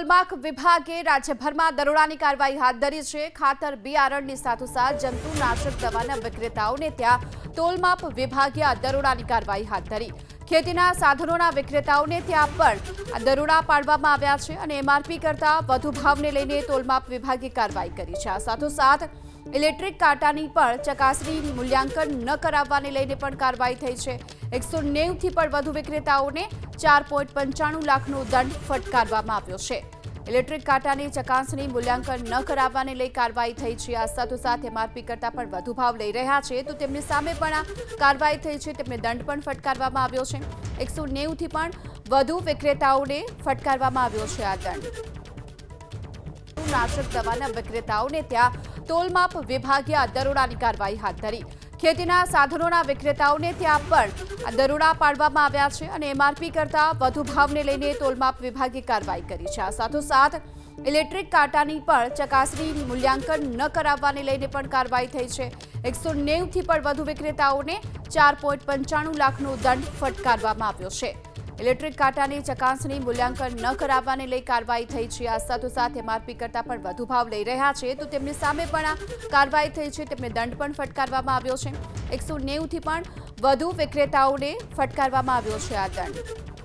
તોલમાક વિભાગે રાજ્યભરમાં દરોડાની કાર્યવાહી હાથ ધરી છે. ખાતર, બિયારણની સાથોસાથ જંતુનાશક દવાના વિક્રેતાઓને ત્યાં તોલમાપ વિભાગે આ દરોડાની કાર્યવાહી હાથ ધરી. ખેતીના સાધનોના વિક્રેતાઓને ત્યાં પણ દરોડા પાડવામાં આવ્યા છે અને એમઆરપી કરતા વધુ ભાવને લઈને તોલમાપ વિભાગે કાર્યવાહી કરી છે. આ સાથોસાથ ઇલેક્ટ્રિક કાંટાની પણ ચકાસણી, મૂલ્યાંકન ન કરાવવાને લઈને પણ કાર્યવાહી થઈ છે. એકસો નેવથી પણ વધુ વિક્રેતાઓને ચાર પોઈન્ટ પંચાણું લાખનો દંડ ફટકારવામાં આવ્યો છે. ઇલેક્ટ્રિક કાંટાની ચકાસણી, મૂલ્યાંકન ન કરાવવાને લઈ કાર્યવાહી થઈ છે. આ સાથોસાથ એમઆરપી કરતાં પણ વધુ ભાવ લઈ રહ્યા છે. તો તેમની સામે પણ આ કાર્યવાહી થઈ છે. તેમને દંડ પણ ફટકારવામાં આવ્યો છે. એકસો નેવથી પણ વધુ વિક્રેતાઓને ફટકારવામાં આવ્યો છે આ દંડ. નાશક દવાના વિક્રેતાઓને ત્યાં તોલમાપ વિભાગે આ દરોડાની કાર્યવાહી હાથ ધરી. ખેતીના સાધનોના વિક્રેતાઓને ત્યાં પણ દરોડા પાડવામાં આવ્યા છે અને એમઆરપી કરતા વધુ ભાવને લઈને તોલમાપ વિભાગે કાર્યવાહી કરી છે. આ સાથોસાથ ઇલેક્ટ્રિક કાંટાની પણ ચકાસણી મૂલ્યાંકન ન કરાવવાને લઈને પણ કાર્યવાહી થઈ છે. એકસો નેવથી પણ વધુ વિક્રેતાઓને ચાર પોઈન્ટ પંચાણું લાખનો દંડ ફટકારવામાં આવ્યો છે. ઇલેક્ટ્રિક કાંટાની ચકાસણી મૂલ્યાંકન ન કરાવવાને લઈ કાર્યવાહી થઈ છે. આ સાથોસાથ એમઆરપી કરતાં પણ વધુ ભાવ લઈ રહ્યા છે. તો તેમની સામે પણ આ કાર્યવાહી થઈ છે. તેમને દંડ પણ ફટકારવામાં આવ્યો છે. એકસો નેવુંથી પણ વધુ વિક્રેતાઓને ફટકારવામાં આવ્યો છે આ દંડ.